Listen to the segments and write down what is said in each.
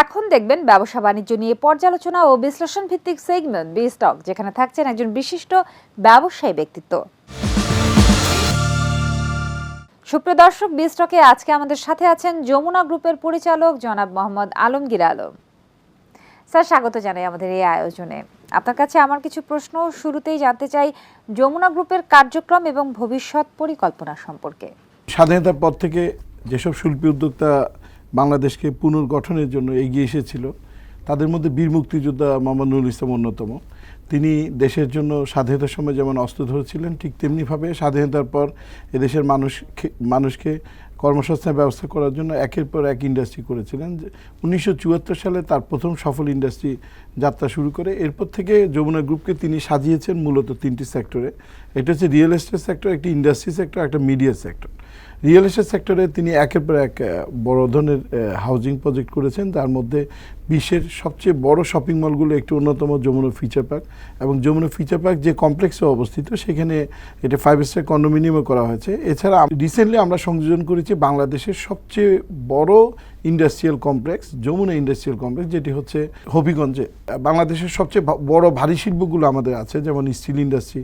এখন দেখবেন ব্যবসা বাণিজ্য নিয়ে পর্যালোচনা ও বিশ্লেষণ ভিত্তিক সেগমেন্ট বি স্টক যেখানে থাকছেন একজন বিশিষ্ট ব্যবসায়ী ব্যক্তিত্ব। সুপ্রিয় দর্শক বি স্টকে আজকে আমাদের সাথে আছেন যমুনা গ্রুপের পরিচালক জনাব মোহাম্মদ আলমগীর আলম। স্যার, স্বাগত জানাই আমাদের এই আয়োজনে। আপনার কাছে আমার কিছু প্রশ্ন, শুরুতেই জানতে চাই যমুনা গ্রুপের কার্যক্রম এবং ভবিষ্যৎ পরিকল্পনা সম্পর্কে। স্বাধীনতার পর থেকে যেসব শিল্পী উদ্যোক্তা বাংলাদেশকে পুনর্গঠনের জন্য এগিয়ে এসেছিল। তাদের মধ্যে বীর মুক্তিযোদ্ধা মোহাম্মদ নুরুল ইসলাম অন্যতম। তিনি দেশের জন্য স্বাধীনতার সময় যেমন অস্ত্র ধরেছিলেন, ঠিক তেমনিভাবে স্বাধীনতার পর এদেশের মানুষ মানুষকে কর্মসংস্থানের ব্যবস্থা করার জন্য একের পর এক ইন্ডাস্ট্রি করেছিলেন। উনিশশো সালে তার প্রথম সফল ইন্ডাস্ট্রি যাত্রা শুরু করে। এরপর থেকে যমুনা গ্রুপকে তিনি সাজিয়েছেন মূলত তিনটি সেক্টরে এটা হচ্ছে রিয়েল এস্টেট সেক্টর একটি ইন্ডাস্ট্রি সেক্টর একটা মিডিয়া সেক্টর রিয়েল এস্টেট সেক্টরে তিনি একের পর এক বড় ধরনের হাউজিং প্রজেক্ট করেছেন। তার মধ্যে বিশ্বের সবচেয়ে বড় শপিং মলগুলো একটি অন্যতম যমুনা ফিচার পার্ক এবং যমুনা ফিচার পার্ক যে কমপ্লেক্সে অবস্থিত, সেখানে এটা ফাইভ স্টার কন্ডোমিনিয়ামও করা হয়েছে। এছাড়া রিসেন্টলি আমরা সংযোজন করেছি বাংলাদেশের সবচেয়ে বড় industrial complex Jamuna industrial complex যেটি হচ্ছে হবিগঞ্জে। বাংলাদেশের সবচেয়ে বড় ভারী শিল্পগুলো আমাদের আছে, যেমন স্টিল ইন্ডাস্ট্রি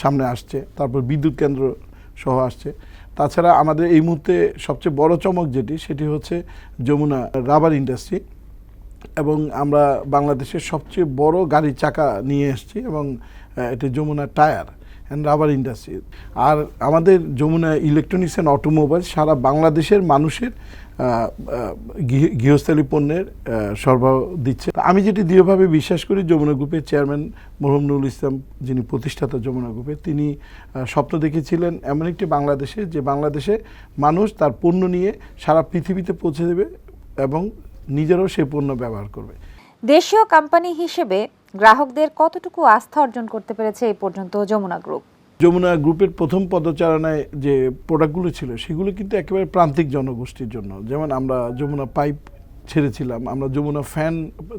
সামনে আসছে, তারপর বিদ্যুৎ কেন্দ্র সহ আসছে। তাছাড়া আমাদের এই মুহূর্তে সবচেয়ে বড় চমক যেটি, সেটি হচ্ছে যমুনা রাবার ইন্ডাস্ট্রি এবং আমরা বাংলাদেশের সবচেয়ে বড় গাড়ি চাকা নিয়ে এসেছি এবং এটি Jamuna tyre. And rubber industry আর আমাদের যমুনা ইলেকট্রনিক্স অ্যান্ড অটোমোবাইল সারা বাংলাদেশের মানুষের গৃহস্থালী পণ্যের সরবরাহ দিচ্ছে। আমি যেটি দৃঢ়ভাবে বিশ্বাস করি, যমুনা গ্রুপের চেয়ারম্যান মরহুম নুরুল ইসলাম, যিনি প্রতিষ্ঠাতা যমুনা গ্রুপের তিনি স্বপ্ন দেখেছিলেন এমন একটি বাংলাদেশে, যে বাংলাদেশে মানুষ তার পণ্য নিয়ে সারা পৃথিবীতে পৌঁছে দেবে এবং নিজেরও সেই পণ্য ব্যবহার করবে। দেশীয় কোম্পানি হিসেবে গ্রাহকদের কতটুকু আস্থা অর্জন করতে পেরেছে এই পর্যন্ত যমুনা গ্রুপ? যমুনা গ্রুপের প্রথম পদচারণায় যে প্রোডাক্টগুলো ছিল, সেগুলো কিন্তু একেবারে প্রান্তিক জনগোষ্ঠীর জন্য। যেমন আমরা যমুনা পাইপ ছেড়েছিলাম, আমরা যমুনা ফ্যান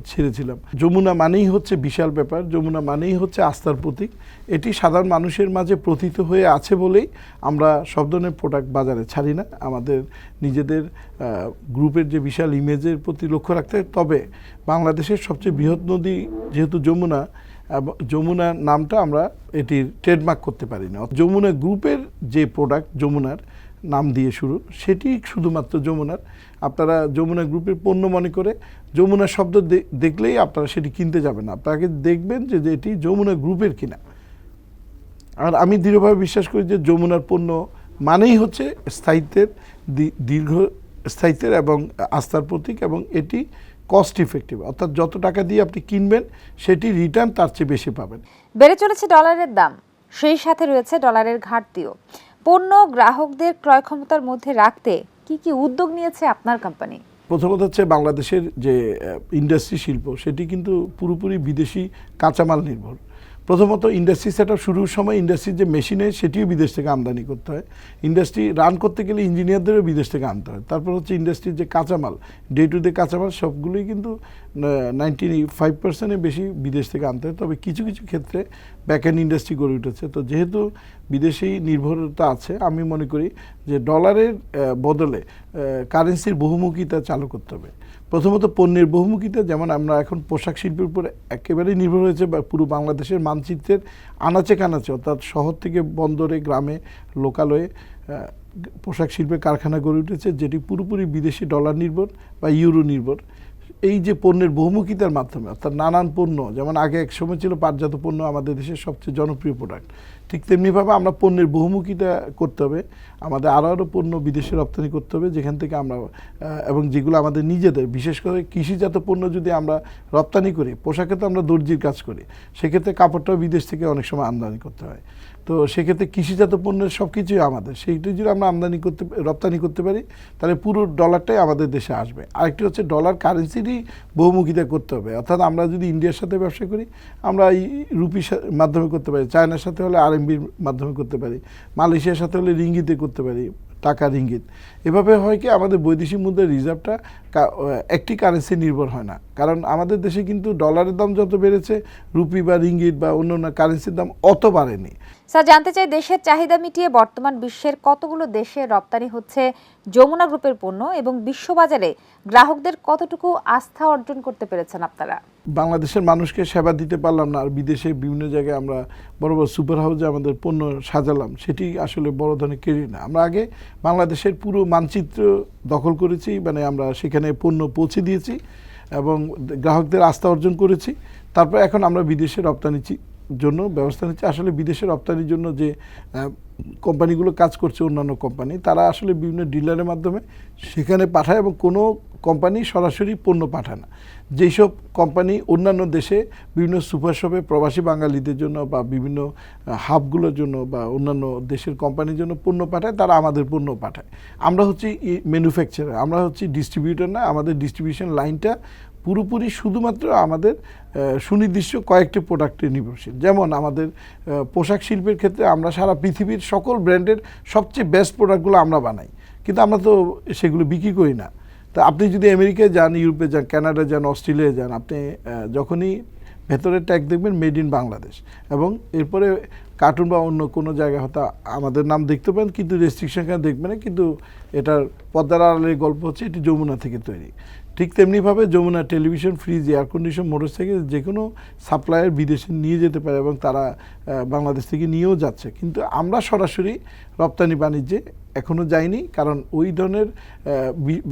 ছেড়েছিলাম। যমুনা মানেই হচ্ছে বিশাল ব্যাপার, যমুনা মানেই হচ্ছে আস্থার প্রতীক। এটি সাধারণ মানুষের মাঝে প্রথিত হয়ে আছে বলেই আমরা সব ধরনের প্রোডাক্ট বাজারে ছাড়ি না। আমাদের নিজেদের গ্রুপের যে বিশাল ইমেজের প্রতি লক্ষ্য রাখতে। তবে বাংলাদেশের সবচেয়ে বৃহৎ নদী যেহেতু যমুনা যমুনা নামটা আমরা এটির ট্রেডমার্ক করতে পারি না। যমুনা গ্রুপের যে প্রোডাক্ট যমুনার নাম দিয়ে শুরু। সেটি শুধুমাত্র যমুনার। আপনারা যমুনা গ্রুপের পণ্য মনে করে যমুনা শব্দ দেখলেই আপনারা সেটি কিনতে যাবেন। আপনাকে দেখবেন যে এটি যমুনা গ্রুপের কিনা। আর আমি দৃঢ়ভাবে বিশ্বাস করি যে, যমুনার পণ্য মানেই হচ্ছে স্থায়িত্বের দীর্ঘ স্থায়িত্বের এবং আস্থার প্রতীক এবং এটি কস্ট ইফেক্টিভ অর্থাৎ যত টাকা দিয়ে আপনি কিনবেন, সেটি রিটার্ন তার চেয়ে বেশি পাবেন। বেড়ে চলেছে ডলারের দাম। সেই সাথে রয়েছে ডলারের ঘাটতিও। পণ্য গ্রাহকদের ক্রয় ক্ষমতার মধ্যে রাখতে কি কি উদ্যোগ নিয়েছে আপনার কোম্পানি? প্রথমত হচ্ছে বাংলাদেশের যে ইন্ডাস্ট্রি শিল্প, সেটি কিন্তু পুরোপুরি বিদেশি কাঁচামাল নির্ভর। প্রথমত ইন্ডাস্ট্রি সেট শুরুর সময় ইন্ডাস্ট্রির যে মেশিনে সেটিও বিদেশ থেকে আমদানি করতে হয়। ইন্ডাস্ট্রি রান করতে গেলে ইঞ্জিনিয়ারদেরও বিদেশ থেকে আনতে হয়। তারপর হচ্ছে ইন্ডাস্ট্রির যে কাঁচামাল ডে টু ডে কাঁচামাল, সবগুলোই কিন্তু নাইনটি ফাইভ পার্সেন্টের বেশি বিদেশ থেকে আনতে হয়। তবে কিছু কিছু ক্ষেত্রে ব্যাক এন্ড ইন্ডাস্ট্রি গড়ে উঠেছে। তো যেহেতু বিদেশি নির্ভরতা আছে, আমি মনে করি যে ডলারের বদলে কারেন্সির বহুমুখিতা চালু করতে হবে। প্রথমত পণ্যের বহুমুখিতা, যেমন আমরা এখন পোশাক শিল্পের উপর একেবারেই নির্ভর হয়েছে, বা পুরো বাংলাদেশের মানচিত্রের আনাচে কানাচে, অর্থাৎ শহর থেকে বন্দরে, গ্রামে, লোকালয়ে পোশাক শিল্পের কারখানা গড়ে উঠেছে, যেটি পুরোপুরি বিদেশি ডলার নির্ভর বা ইউরো নির্ভর। এই যে পণ্যের বহুমুখিতার মাধ্যমে, অর্থাৎ নানান পণ্য, যেমন আগে এক সময় ছিল পাটজাত পণ্য আমাদের দেশের সবচেয়ে জনপ্রিয় প্রোডাক্ট ঠিক তেমনিভাবে আমরা পণ্যের বহুমুখিতা করতে হবে। আমাদের আরও আরও পণ্য বিদেশে রপ্তানি করতে হবে, যেখান থেকে আমরা এবং যেগুলো আমাদের নিজেদের, বিশেষ করে কৃষিজাত পণ্য যদি আমরা রপ্তানি করি, পোশাকে তো আমরা দর্জির কাজ করি, সেক্ষেত্রে কাপড়টাও বিদেশ থেকে অনেক সময় আমদানি করতে হয়। তো সেক্ষেত্রে কৃষিজাত পণ্যের সব কিছুই আমাদের সেইটি যদি আমরা আমদানি করতে, রপ্তানি করতে পারি, তাহলে পুরো ডলারটাই আমাদের দেশে আসবে। আরেকটি হচ্ছে ডলার কারেন্সিরই বহুমুখিতা করতে হবে। অর্থাৎ আমরা যদি ইন্ডিয়ার সাথে ব্যবসা করি, আমরা এই রুপির মাধ্যমে করতে পারি চায়নার সাথে হলে আরএমবির মাধ্যমে করতে পারি। মালয়েশিয়ার সাথে হলে রিঙ্গিতে করতে পারি, টাকা রিঙ্গিত। এভাবে হয় কি, আমাদের বৈদেশিক মুদ্রার রিজার্ভটা একটি কারেন্সি নির্ভর হয় না। কারণ আমাদের দেশে কিন্তু ডলারের দাম যত বেড়েছে রুপি বা রিঙ্গিত বা অন্য অন্য কারেন্সির দাম অত বাড়েনি। স্যার, জানতে চাই দেশের চাহিদা মিটিয়ে বর্তমান বিশ্বের কতগুলো দেশে রপ্তানি হচ্ছে যমুনা গ্রুপের পণ্য এবং বিশ্ববাজারে গ্রাহকদের কতটুকু আস্থা অর্জন করতে পেরেছেন আপনারা? বাংলাদেশের মানুষকে সেবা দিতে পারলাম না, আর বিদেশে বিভিন্ন জায়গায় আমরা বড় বড় সুপার হাউসে আমাদের পণ্য সাজালাম, সেটি আসলে বড় ধরনের কেরি না। আমরা আগে বাংলাদেশের পুরো মানচিত্র দখল করেছি মানে আমরা সেখানে পণ্য পৌঁছে দিয়েছি এবং গ্রাহকদের আস্থা অর্জন করেছি, তারপর এখন আমরা বিদেশে রপ্তানি জন্য ব্যবস্থা নিচ্ছে। আসলে বিদেশে রপ্তানির জন্য যে কোম্পানিগুলো কাজ করছে, অন্যান্য কোম্পানি, তারা আসলে বিভিন্ন ডিলারের মাধ্যমে সেখানে পাঠায় এবং কোনো কোম্পানি সরাসরি পণ্য পাঠায় না। যেসব কোম্পানি অন্যান্য দেশে বিভিন্ন সুপার শপে প্রবাসী বাঙালিদের জন্য বা বিভিন্ন হাবগুলোর জন্য বা অন্যান্য দেশের কোম্পানির জন্য পণ্য পাঠায়, তারা আমাদের পণ্য পাঠায়। আমরা হচ্ছি ম্যানুফ্যাকচারার আমরা হচ্ছি ডিস্ট্রিবিউটার না, আমাদের ডিস্ট্রিবিউশন লাইনটা পুরোপুরি শুধুমাত্র আমাদের সুনির্দিষ্ট কয়েকটি প্রোডাক্টে নির্ভরশীল। যেমন আমাদের পোশাক শিল্পের ক্ষেত্রে আমরা সারা পৃথিবীর সকল ব্র্যান্ডের সবচেয়ে বেস্ট প্রোডাক্টগুলো আমরা বানাই। কিন্তু আমরা তো সেগুলো বিক্রি করি না। তা আপনি যদি আমেরিকায় যান, ইউরোপে যান কানাডা যান, অস্ট্রেলিয়ায় যান, আপনি যখনই ভেতরের ট্যাগ দেখবেন মেড ইন বাংলাদেশ। এবং এরপরে কার্টুন বা অন্য কোনো জায়গায় হয়তো আমাদের নাম দেখতে পান কিন্তু রেস্ট্রিকশন কেন দেখবেন না, কিন্তু এটার পদ্মার আড়ালের গল্প হচ্ছে, এটি যমুনা থেকে তৈরি। ঠিক তেমনিভাবে Jamuna television, fridge air condition motorcycle যে কোনো সাপ্লায়ার বিদেশে নিয়ে যেতে পারে এবং তারা বাংলাদেশ থেকে নিয়েও যাচ্ছে। কিন্তু আমরা সরাসরি রপ্তানি বাণিজ্যে এখনও যাইনি, কারণ ওই ধরনের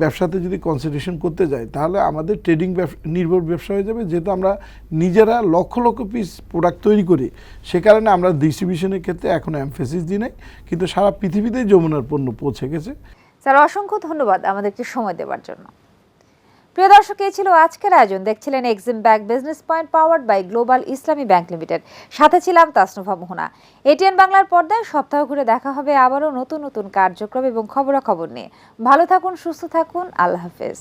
ব্যবসাতে যদি কনসেন্ট্রেশন করতে যাই, তাহলে আমাদের ট্রেডিং নির্ভর ব্যবসা হয়ে যাবে। যেহেতু আমরা নিজেরা লক্ষ লক্ষ পিস প্রোডাক্ট তৈরি করি, সে কারণে আমরা ডিস্ট্রিবিউশনের ক্ষেত্রে এখনও এমফেসিস দিই নাই। কিন্তু সারা পৃথিবীতেই যমুনার পণ্য পৌঁছে গেছে। স্যার, অসংখ্য ধন্যবাদ আমাদেরকে সময় দেওয়ার জন্য। প্রিয় দর্শক, এই ছিল আজকের আয়োজন। দেখছিলেন Exim bank business point powered by global Islami bank limited সাথে ছিলাম তাসনুফা মোহনা। এটিএন বাংলার পর্দায় সপ্তাহ ঘুরে দেখা হবে আবারও নতুন নতুন কার্যক্রম এবং খবরাখবর নিয়ে। ভালো থাকুন, সুস্থ থাকুন। আল্লাহ হাফেজ।